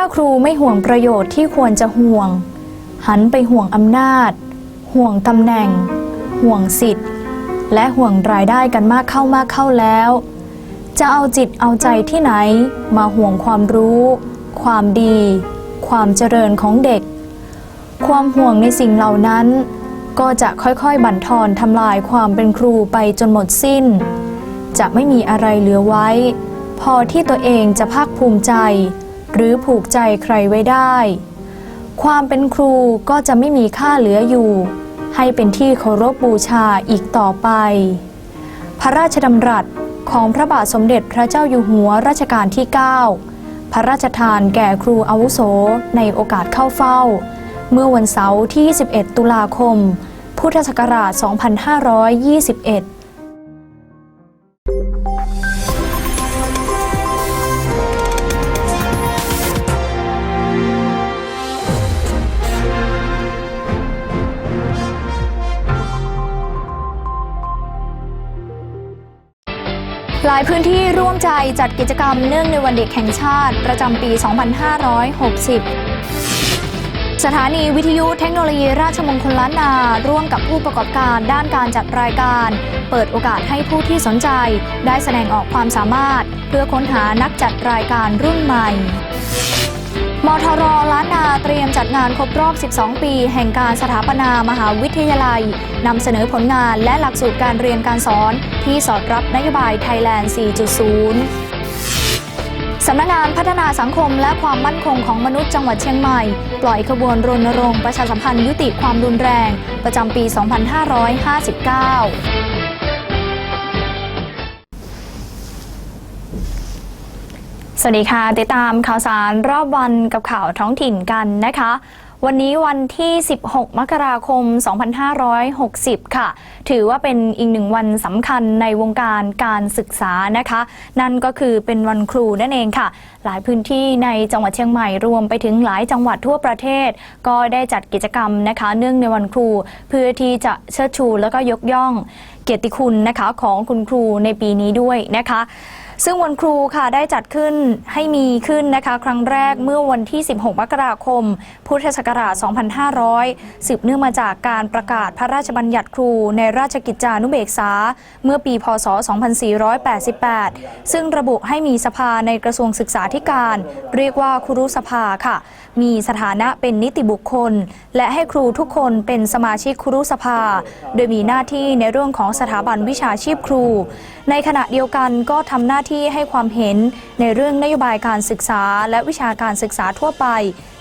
ถ้าครูไม่ห่วงประโยชน์ที่ควรจะห่วง หันไปห่วงอำนาจ ห่วงตำแหน่ง ห่วงสิทธิ์ และห่วงรายได้กันมากเข้ามากเข้าแล้ว จะเอาจิตเอาใจที่ไหน มาห่วงความรู้ ความดี ความเจริญของเด็ก ความห่วงในสิ่งเหล่านั้น ก็จะค่อยๆ บั่นทอนทำลายความเป็นครูไปจนหมดสิ้น จะไม่มีอะไรเหลือไว้ พอที่ตัวเองจะภาคภูมิใจ หรือผูกใจใครไว้ได้ ความเป็นครูก็จะไม่มีค่าเหลืออยู่ ให้เป็นที่เคารพบูชาอีกต่อไป พระราชดำรัสของพระบาทสมเด็จพระเจ้าอยู่หัวรัชกาลที่ 9 พระราชทานแก่ครูอาวุโสในโอกาสเข้าเฝ้า เมื่อวันเสาร์ที่ 21 ตุลาคม พุทธศักราช 2521 ลายพื้นที่ร่วมใจจัดกิจกรรมเนื่องในวันเด็กแห่งชาติ ประจำปี 2560 สถานีวิทยุเทคโนโลยีราชมงคลล้านนา ร่วมกับผู้ประกอบการด้านการจัดรายการ เปิดโอกาสให้ผู้ที่สนใจ ได้แสดงออกความสามารถ เพื่อค้นหานักจัดรายการรุ่นใหม่ มทรล้านนาเตรียมจัดงานครบรอบ 12 ปี แห่งการสถาปนามหาวิทยาลัย นำเสนอผลงานและหลักสูตรการเรียนการสอน ที่สอดรับนโยบายไทยแลนด์ 4.0 สำนักงานพัฒนาสังคมและความมั่นคงของมนุษย์จังหวัดเชียงใหม่ ปล่อยขบวนรณรงค์ประชาสัมพันธ์ยุติความรุนแรง ประจำปี 2559 วัสดีค่ะ ติดตามข่าวสารรอบวันกับข่าวท้องถิ่นกันนะคะ วันนี้วันที่ 16 มกราคม 2560 ค่ะ ถือว่าเป็นอีกหนึ่งวันสำคัญในวงการการศึกษานะคะ นั่นก็คือเป็นวันครูนั่นเองค่ะ หลายพื้นที่ในจังหวัดเชียงใหม่รวมไปถึงหลายจังหวัดทั่วประเทศ ก็ได้จัดกิจกรรมนะคะ เนื่องในวันครู เพื่อที่จะเชิดชูแล้วก็ยกย่องเกียรติคุณนะคะของคุณครูในปีนี้ด้วยนะคะ ซึ่งวันครูค่ะได้จัดขึ้นให้มีขึ้นนะคะ ครั้งแรกเมื่อวันที่ 16 มกราคม พุทธศักราช 2500 สืบเนื่องมาจากการประกาศพระราชบัญญัติครูในราชกิจจานุเบกษา เมื่อปี พศ 2488 ซึ่งระบุให้มีสภาในกระทรวงศึกษาธิการ เรียกว่าครุสภาค่ะ มีสถานะเป็นนิติบุคคล และให้ครูทุกคนเป็นสมาชิกครุสภา โดยมีหน้าที่ในเรื่องของสถาบันวิชาชีพครู ในขณะเดียวกันก็ทำหน้าที่ให้ความเห็นในเรื่องนโยบายการศึกษา และวิชาการศึกษาทั่วไป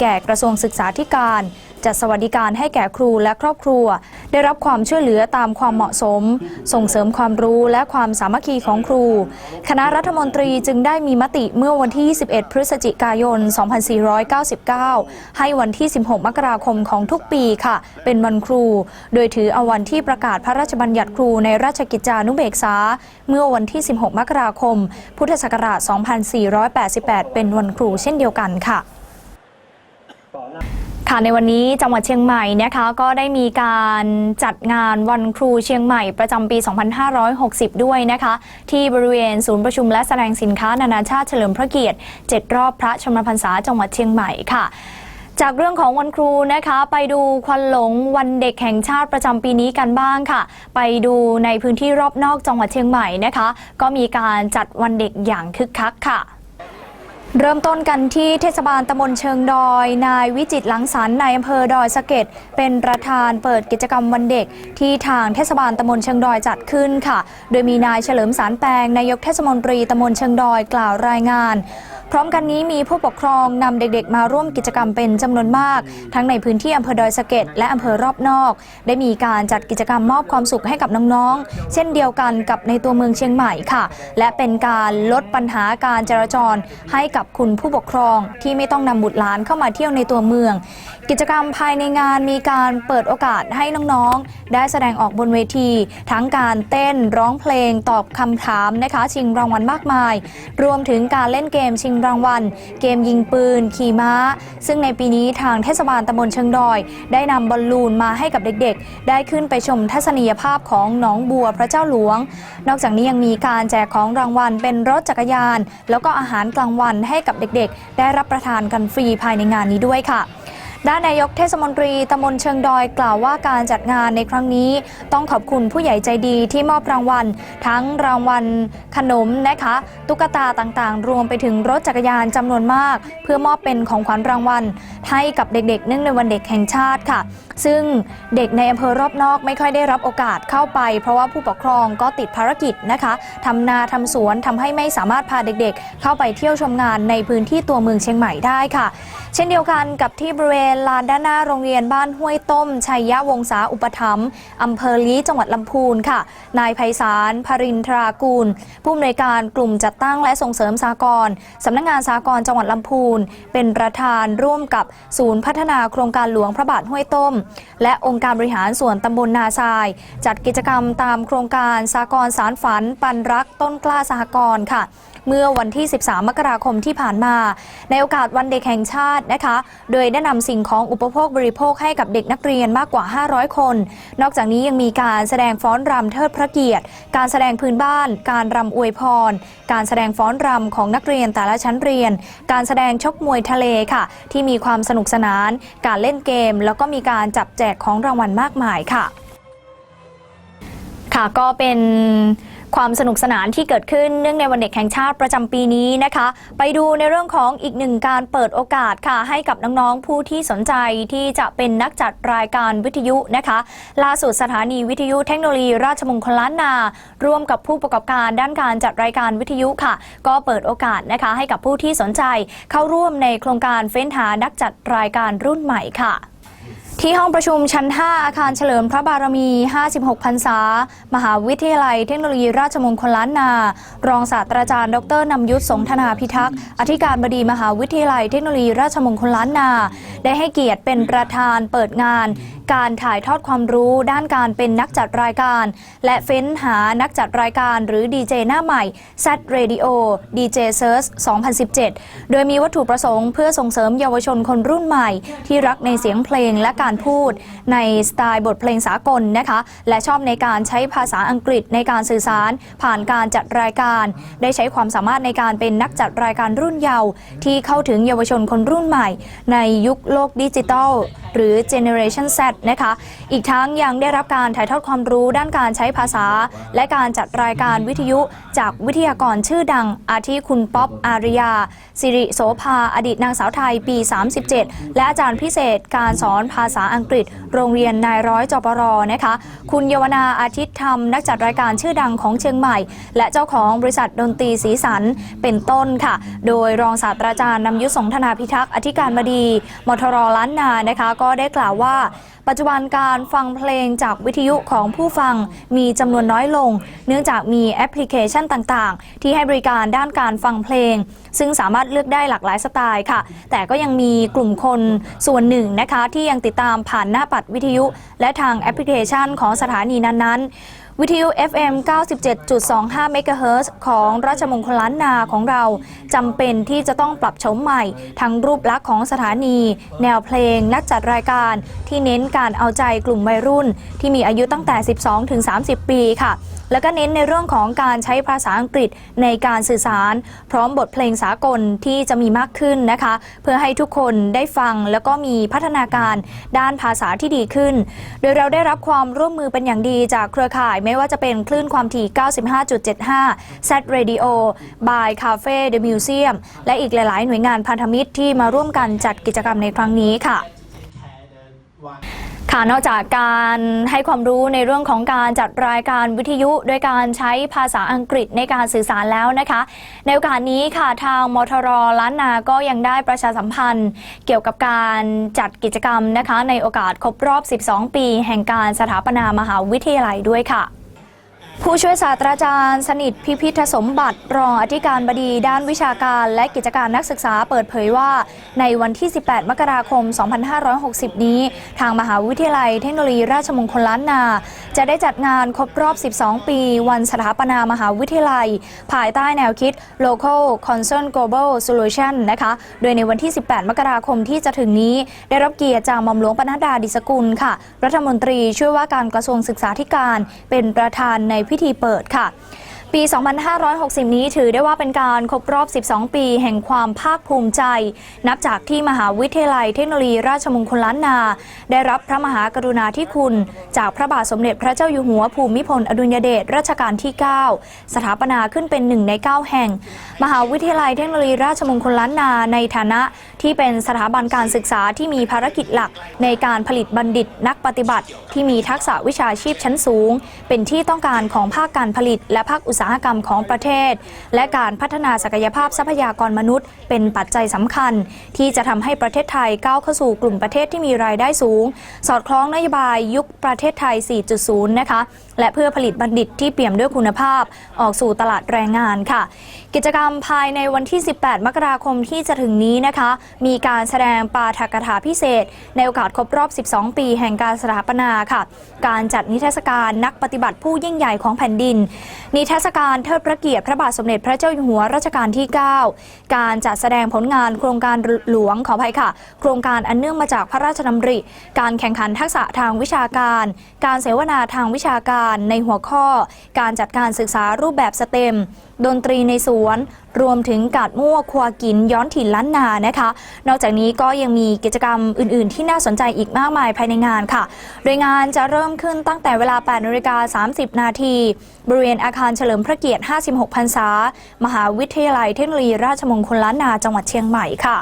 แก่กระทรวงศึกษาธิการ จัดสวัสดิการให้แก่ครูและครอบครัว ได้รับความช่วยเหลือตามความเหมาะสม ส่งเสริมความรู้และความสามัคคีของครู คณะรัฐมนตรีจึงได้มีมติเมื่อวันที่21พฤศจิกายน 2499 ให้วันที่ 16 มกราคมของทุกปีค่ะ เป็นวันครู โดยถือเอาวันที่ประกาศพระราชบัญญัติครูในราชกิจจานุเบกษา เมื่อวันที่ 16 มกราคม พุทธศักราช 2488 เป็นวันครูเช่นเดียวกันค่ะ ค่ะในวันนี้จังหวัดเชียงใหม่นะคะก็ได้มีการจัดงานวันครูเชียงใหม่ประจำปี 2560 ด้วยนะคะ ที่บริเวณศูนย์ประชุมและแสดงสินค้านานาชาติเฉลิมพระเกียรติ 7 รอบพระชนมพรรษาจังหวัดเชียงใหม่ค่ะจากเรื่องของวันครูนะคะไปดูควันหลงวันเด็กแห่งชาติประจำปีนี้กันบ้างค่ะ ไปดูในพื้นที่รอบนอกจังหวัดเชียงใหม่นะคะ ก็มีการจัดวันเด็กอย่างคึกคักค่ะ เริ่มต้นกันที่เทศบาลตำบลเชิงดอย นายวิจิตหลังสรรในายอำเภอดอยสะเก็ดเป็นประธานเปิดกิจกรรมวันเด็ก ที่ทางเทศบาลตำบลเชิงดอยจัดขึ้นค่ะ โดยมีนายเฉลิมสารแปลงนายกเทศมนตรีตำบลเชิงดอยกล่าวรายงาน พร้อมกันนี้มีผู้ปกครองนำเด็กๆ มาร่วมกิจกรรมเป็นจำนวนมาก ทั้งในพื้นที่อำเภอดอยสะเก็ดและอำเภอรอบนอก ได้มีการจัดกิจกรรมมอบความสุขให้กับน้องๆ เช่นเดียวกันกับในตัวเมืองเชียงใหม่ค่ะ และเป็นการลดปัญหาการจราจรให้กับคุณผู้ปกครองที่ไม่ต้องนำบุตรหลานเข้ามาเที่ยวในตัวเมือง กิจกรรมภายในงานมีการเปิดโอกาสให้น้องๆ ได้แสดงออกบนเวที ทั้งการเต้นร้องเพลงตอบคำถามนะคะชิงรางวัลมากมาย รวมถึงการเล่นเกมชิงรางวัล เกมยิงปืน ขี่ม้า ซึ่งในปีนี้ทางเทศบาลตำบลเชิงดอย ได้นำบอลลูนมาให้กับเด็กๆ ได้ขึ้นไปชมทัศนียภาพของหนองบัวพระเจ้าหลวง นอกจากนี้ยังมีการแจกของรางวัลเป็นรถจักรยาน แล้วก็อาหารกลางวันให้กับเด็กๆ ได้รับประทานกันฟรีภายในงานนี้ด้วยค่ะ ด้านนายกเทศมนตรีตำบลเชิงดอยกล่าวว่าการจัดงานในครั้งนี้ต้องขอบคุณผู้ใหญ่ใจดีที่มอบรางวัล ทั้งรางวัลขนมนะคะ ตุ๊กตาต่างๆ รวมไปถึงรถจักรยานจำนวนมาก เพื่อมอบเป็นของขวัญรางวัล ให้กับเด็กๆ เนื่องในวันเด็กแห่งชาติค่ะ ซึ่งเด็กในอำเภอรอบนอกไม่ค่อยได้รับโอกาสเข้าไป เพราะว่าผู้ปกครองก็ติดภารกิจนะคะทำนาทำสวนทำให้ไม่สามารถพาเด็กๆ เข้าไปเที่ยวชมงานในพื้นที่ตัวเมืองเชียงใหม่ได้ค่ะ เช่นเดียวกันกับที่บริเวณลานด้านหน้าโรงเรียนบ้านห้วยต้ม ชัยยะวงศาอุปถัมภ์อำเภอลีจังหวัดลำพูนค่ะ นายไพศาลพรินทรากูล ผู้อำนวยการกลุ่มจัดตั้งและส่งเสริมสากลสำนักงานสากลจังหวัดลำพูน เป็นประธานร่วมกับศูนย์พัฒนาโครงการหลวงพระบาทห้วยต้ม และองค์การบริหารส่วนตำบลนาทราย จัดกิจกรรมตามโครงการสากลสารฝัน ปันรักต้นกล้าสหกรณ์ค่ะเมื่อวันที่ 13 มกราคมที่ผ่านมา ในโอกาสวันเด็กแห่งชาตินะคะ โดยได้นำสิ่งของอุปโภคบริโภคให้กับเด็กนักเรียนมากกว่า 500 คน นอกจากนี้ยังมีการแสดงฟ้อนรำเทิดพระเกียรติ การแสดงพื้นบ้าน การรำอวยพร การแสดงฟ้อนรำของนักเรียนแต่ละชั้นเรียน การแสดงชกมวยทะเลค่ะ ที่มีความสนุกสนาน การเล่นเกม แล้วก็มีการจับแจกของรางวัลมากมายค่ะ ค่ะก็เป็น ความสนุกสนานที่เกิดขึ้นเนื่องในวันเด็กแห่งชาติประจำปีนี้นะคะ ไปดูในเรื่องของอีกหนึ่งการเปิดโอกาสค่ะ ให้กับน้องๆผู้ที่สนใจที่จะเป็นนักจัดรายการวิทยุนะคะ ล่าสุดสถานีวิทยุเทคโนโลยี ราชมงคลล้านนา ร่วมกับผู้ประกอบการด้านการจัดรายการวิทยุค่ะ ก็เปิดโอกาสนะคะ ให้กับผู้ที่สนใจเข้าร่วมในโครงการเฟ้นหานักจัดรายการรุ่นใหม่ค่ะ ที่ห้องประชุมชั้น 5 อาคารเฉลิมพระบารมี 56 พรรษา มหาวิทยาลัยเทคโนโลยีราชมงคลล้านนา รองศาสตราจารย์ ดรนำยุทธสงธนาพิทักษ์ อธิการบดีมหาวิทยาลัยเทคโนโลยีราชมงคลล้านนา ได้ให้เกียรติเป็นประธานเปิดงาน การถ่ายทอดความรู้ด้านการเป็นนักจัดรายการ และเฟ้นหานักจัดรายการหรือดีเจหน้าใหม่ Z Radio DJ Search 2017 โดยมีวัตถุประสงค์เพื่อส่งเสริมเยาวชนคนรุ่นใหม่ ที่รักในเสียงเพลงและการการพูดในสไตล์บทเพลงสากลนะคะ และชอบในการใช้ภาษาอังกฤษในการสื่อสาร ผ่านการจัดรายการ ได้ใช้ความสามารถในการเป็นนักจัดรายการรุ่นเยาว์ที่เข้าถึงเยาวชนคนรุ่นใหม่ ในยุคโลกดิจิทัล หรือ Generation Z นะคะ อีกทั้งยังได้รับการถ่ายทอดความรู้ด้านการใช้ภาษา และการจัดรายการวิทยุจากวิทยากรชื่อดัง อาทิคุณป๊อปอาริยาสิริโสภาอดีตนางสาวไทยปี 37 และอาจารย์พิเศษการสอนภาษาอังกฤษ โรงเรียนนายร้อยจปรนะคะ คุณเยาวนาอาทิตย์ธรรม นักจัดรายการชื่อดังของเชียงใหม่ และเจ้าของบริษัทดนตรีสีสันเป็นต้นค่ะ โดยรองศาสตราจารย์นำยุทธสงธนาพิทักษ์อธิการบดีมทรล้านนานะคะ ก็ได้กล่าวว่าปัจจุบันการฟังเพลงจากวิทยุของผู้ฟังมีจำนวนน้อยลง เนื่องจากมีแอปพลิเคชันต่างๆ ที่ให้บริการด้านการฟังเพลงซึ่งสามารถเลือกได้หลากหลายสไตล์ค่ะ แต่ก็ยังมีกลุ่มคนส่วนหนึ่งนะคะ ที่ยังติดตามผ่านหน้าปัดวิทยุ และทางแอปพลิเคชันของสถานีนั้นๆ วิทยุ FM 97.25เมกะเฮิรตซ์ของราชมงคลล้านนาของเราจำเป็นที่จะต้องปรับโฉมใหม่ ทั้งรูปลักษณ์ของสถานี แนวเพลง นักจัดรายการที่เน้นการเอาใจกลุ่มวัยรุ่น ที่มีอายุตั้งแต่ 12 ถึง 30 ปีค่ะ แล้วก็เน้นในเรื่องของการใช้ภาษาอังกฤษในการสื่อสาร พร้อมบทเพลงสากลที่จะมีมากขึ้นนะคะ เพื่อให้ทุกคนได้ฟังแล้วก็มีพัฒนาการด้านภาษาที่ดีขึ้น โดยเราได้รับความร่วมมือเป็นอย่างดีจากเครือข่ายไม่ว่าจะเป็นคลื่นความถี่ 95.75 Z Radio by Cafe The Museum และอีกหลาย ๆ หน่วยงานพันธมิตรที่มาร่วมกันจัดกิจกรรมในครั้งนี้ค่ะ ค่ะนอกจากการให้ความรู้ในเรื่องของการจัดรายการวิทยุโดยการใช้ภาษาอังกฤษในการสื่อสารแล้วนะคะ ในโอกาสนี้ค่ะทางมทรล้านนาก็ยังได้ประชาสัมพันธ์ เกี่ยวกับการจัดกิจกรรมนะคะ ในโอกาสครบรอบ 12 ปี แห่งการสถาปนามหาวิทยาลัยด้วยค่ะ ผู้ช่วยศาสตราจารย์สนิทพิพิธสมบัติ รองอธิการบดีด้านวิชาการและกิจการนักศึกษาเปิดเผยว่า ในวันที่ 18 มกราคม 2560 นี้ ทางมหาวิทยาลัยเทคโนโลยีราชมงคลล้านนา จะได้จัดงานครบรอบ 12 ปี วันสถาปนามหาวิทยาลัย ภายใต้แนวคิด Local Concern Global Solution นะคะโดยในวันที่ 18 มกราคมที่จะถึงนี้ ได้รับเกียรติจากหม่อมหลวงปนัดดาดิสกุลค่ะ รัฐมนตรีช่วยว่าการกระทรวงศึกษาธิการเป็นประธานในพิธีเปิดค่ะ ปี 2560 นี้ถือได้ว่าเป็นการครบรอบ 12 ปี แห่งความภาคภูมิใจ นับจากที่มหาวิทยาลัยเทคโนโลยีราชมงคลล้านนา ได้รับพระมหากรุณาธิคุณ จากพระบาทสมเด็จพระเจ้าอยู่หัวภูมิพลอดุลยเดชรัชกาลที่ 9 สถาปนาขึ้นเป็นหนึ่งใน 9 แห่ง มหาวิทยาลัยเทคโนโลยีราชมงคลล้านนาในฐานะ ที่เป็นสถาบันการศึกษาที่มีภารกิจหลัก ในการผลิตบัณฑิตนักปฏิบัติ ที่มีทักษะวิชาชีพชั้นสูง เป็นที่ต้องการของภาคการผลิต และภาคอุตสาหกรรมของประเทศ และการพัฒนาศักยภาพทรัพยากรมนุษย์ เป็นปัจจัยสำคัญ ที่จะทำให้ประเทศไทยก้าวเข้าสู่กลุ่มประเทศที่มีรายได้สูง สอดคล้องนโยบายยุคประเทศไทย 4.0 นะคะ และเพื่อผลิตบัณฑิตที่เปี่ยมด้วยคุณภาพ ออกสู่ตลาดแรงงานค่ะ กิจกรรมภายในวันที่ 18 มกราคมที่จะถึงนี้นะคะ มีการแสดงปาฐกถาพิเศษ ในโอกาสครบรอบ 12 ปีแห่งการสถาปนาค่ะ การจัดนิทรรศการนักปฏิบัติผู้ยิ่งใหญ่ของแผ่นดิน นิทรรศการเทิดพระเกียรติพระบาทสมเด็จพระเจ้าอยู่หัวรัชกาลที่ 9 การจัดแสดงผลงานโครงการหลวงขออภัยค่ะ โครงการอันเนื่องมาจากพระราชดำริ การแข่งขันทักษะทางวิชาการ การเสวนาทางวิชาการในหัวข้อ การจัดการศึกษารูปแบบสเต็ม ดนตรีในสวน รวมถึงกาดมั่วควากินย้อนถิ่นล้านนานะคะ นอกจากนี้ก็ยังมีกิจกรรมอื่น ๆ ที่น่าสนใจอีกมากมายภายในงานค่ะ โดยงานจะเริ่มขึ้นตั้งแต่เวลา8นาฬิกา30 นาทีบริเวณอาคารเฉลิมพระเกียรติ 56 พรรษา มหาวิทยาลัยเทคโนโลยีราชมงคลล้านนาจังหวัดเชียงใหม่ค่ะ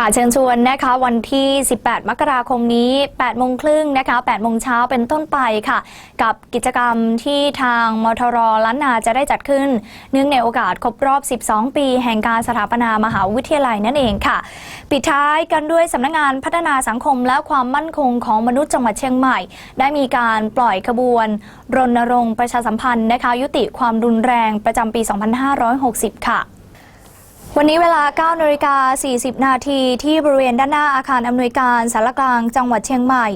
ค่ะเชิญชวนนะคะวันที่ 18 มกราคมนี้ 8 โมงครึ่งนะคะ 8 โมงเช้าเป็นต้นไปค่ะ กับกิจกรรมที่ทางมทรล้านนาจะได้จัดขึ้น เนื่องในโอกาสครบรอบ 12 ปี แห่งการสถาปนามหาวิทยาลัยนั่นเองค่ะ ปิดท้ายกันด้วยสำนักงานพัฒนาสังคมและความมั่นคงของมนุษย์จังหวัดเชียงใหม่ ได้มีการปล่อยขบวน รณรงค์ประชาสัมพันธ์นะคะยุติความรุนแรงประจำปี 2560 ค่ะ วันนี้เวลา 9นาฬิกา40 นาทีที่บริเวณด้านหน้าอาคารอำนวยการสารกลางจังหวัดเชียงใหม่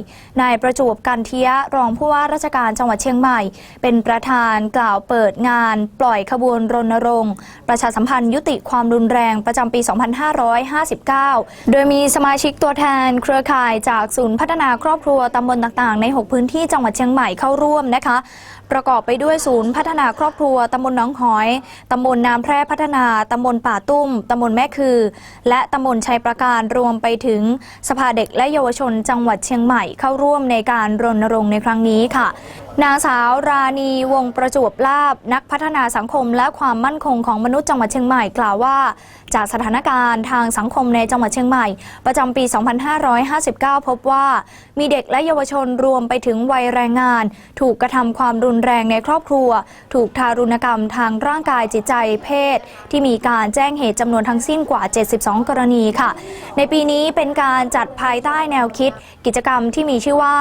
นายประจวบกันเทียรองผู้ว่าราชการจังหวัดเชียงใหม่ เป็นประธานกล่าวเปิดงาน ปล่อยขบวนรณรงค์ ประชาสัมพันธ์ยุติความรุนแรงประจำปี 2559 โดยมีสมาชิกตัวแทนเครือข่ายจากศูนย์พัฒนาครอบครัวตำบลต่างๆ ใน 6 พื้นที่จังหวัดเชียงใหม่เข้าร่วมนะคะ ประกอบไปด้วยศูนย์พัฒนาครอบครัวตำบลหนองหอย ตำบลน้ำแพร่พัฒนาตำบลป่าตุ้มตำบลแม่คือ และตำบลชัยประการรวมไปถึงสภาเด็กและเยาวชนจังหวัดเชียงใหม่เข้าร่วมในการรณรงค์ในครั้งนี้ค่ะนางสาวราณีวงประจวบลาบนักพัฒนาสังคมและความมั่นคงของมนุษย์จังหวัดเชียงใหม่กล่าวว่า จากสถานการณ์ทางสังคมในจังหวัดเชียงใหม่ ประจำปี 2559 พบว่า มีเด็กและเยาวชนรวมไปถึงวัยแรงงาน ถูกกระทำความรุนแรงในครอบครัว ถูกทารุณกรรมทางร่างกายจิตใจเพศ ที่มีการแจ้งเหตุจำนวนทั้งสิ้นกว่า 72 กรณีค่ะ ในปีนี้เป็นการจัดภายใต้แนวคิด กิจกรรมที่มีชื่อว่า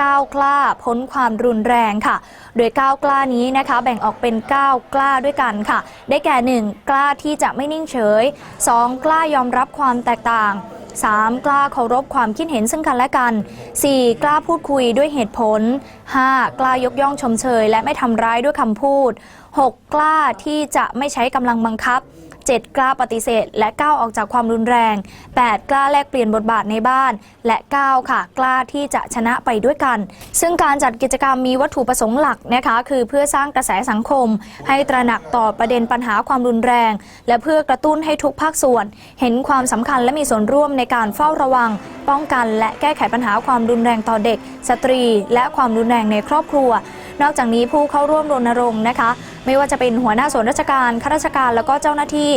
ก้าวกล้าพ้นความรุนแรงแรงค่ะ โดยก้าวกล้านี้นะคะ แบ่งออกเป็น 9 กล้าด้วยกันค่ะ ได้แก่ 1 กล้าที่จะไม่นิ่งเฉย 2 กล้ายอมรับความแตกต่าง 3. กล้าเคารพความคิดเห็นซึ่งกันและกัน 4. กล้าพูดคุยด้วยเหตุผล 5. กล้ายกย่องชมเชย และไม่ทำร้ายด้วยคำพูด 6. กล้าที่จะไม่ใช้กำลังบังคับ 7 กล้าปฏิเสธ และก้าวออกจากความรุนแรง 8 กล้าแลกเปลี่ยนบทบาทในบ้าน และ 9 ค่ะ กล้าที่จะชนะไปด้วยกัน ซึ่งการจัดกิจกรรมมีวัตถุประสงค์หลักนะคะคือเพื่อสร้างกระแสสังคม ให้ตระหนักต่อประเด็นปัญหาความรุนแรง และเพื่อกระตุ้นให้ทุกภาคส่วน เห็นความสำคัญและมีส่วนร่วมในการเฝ้าระวัง ป้องกัน และแก้ไขปัญหาความรุนแรงต่อเด็ก สตรี และความรุนแรงในครอบครัวนอกจากนี้ผู้เข้าร่วมรณรงค์นะคะ ไม่ว่าจะเป็นหัวหน้าส่วนราชการข้าราชการแล้วก็เจ้าหน้าที่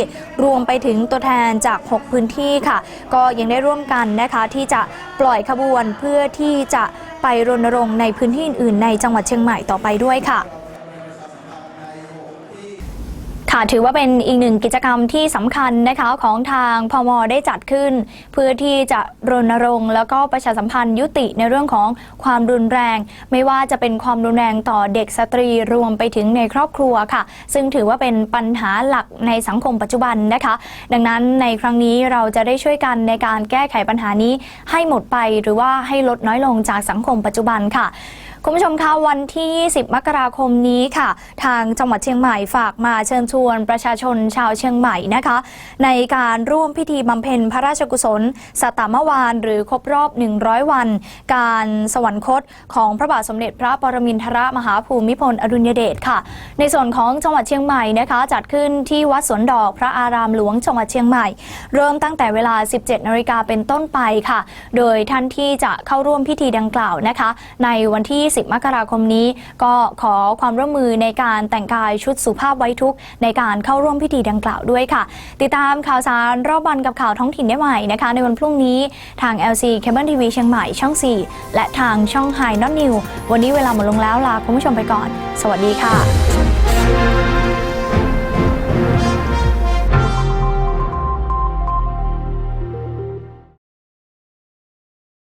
รวมไปถึงตัวแทนจาก 6 พื้นที่ค่ะ ก็ยังได้ร่วมกันนะคะที่จะปล่อยขบวนเพื่อที่จะไปรณรงค์ในพื้นที่อื่น ๆ ในจังหวัดเชียงใหม่ต่อไปด้วยค่ะ ค่ะถือว่าเป็นอีกหนึ่งกิจกรรมที่สำคัญนะคะของทางพมได้จัดขึ้น เพื่อที่จะรณรงค์แล้วก็ประชาสัมพันธ์ยุติในเรื่องของความรุนแรง ไม่ว่าจะเป็นความรุนแรงต่อเด็กสตรีรวมไปถึงในครอบครัวค่ะ ซึ่งถือว่าเป็นปัญหาหลักในสังคมปัจจุบันนะคะ ดังนั้นในครั้งนี้เราจะได้ช่วยกันในการแก้ไขปัญหานี้ให้หมดไปหรือว่าให้ลดน้อยลงจากสังคมปัจจุบันค่ะ คุณผู้ชมคะวันที่ 20 มกราคมนี้ค่ะ ทางจังหวัดเชียงใหม่ฝากมาเชิญชวนประชาชนชาวเชียงใหม่นะคะ ในการร่วมพิธีบำเพ็ญพระราชกุศลสัตตมวานหรือครบรอบ 100 วัน การสวรรคตของพระบาทสมเด็จพระปรมินทรมหาภูมิพลอดุลยเดชค่ะ ในส่วนของจังหวัดเชียงใหม่นะคะ จัดขึ้นที่วัดสวนดอกพระอารามหลวงจังหวัดเชียงใหม่ เริ่มตั้งแต่เวลา 17นาฬิกาเป็นต้นไปค่ะ โดยท่านที่จะเข้าร่วมพิธีดังกล่าวนะคะ ในวันที่10 มกราคมนี้ ก็ขอความร่วมมือในการแต่งกายชุดสุภาพไว้ทุกในการเข้าร่วมพิธีดังกล่าวด้วยค่ะ ติดตามข่าวสารรอบวันกับข่าวท้องถิ่นได้ใหม่นะคะ ในวันพรุ่งนี้ทาง LC Cable TV เชียงใหม่ช่อง 4 และทางช่อง High Not New วันนี้เวลาหมดลงแล้วลาคุณผู้ชมไปก่อน สวัสดีค่ะ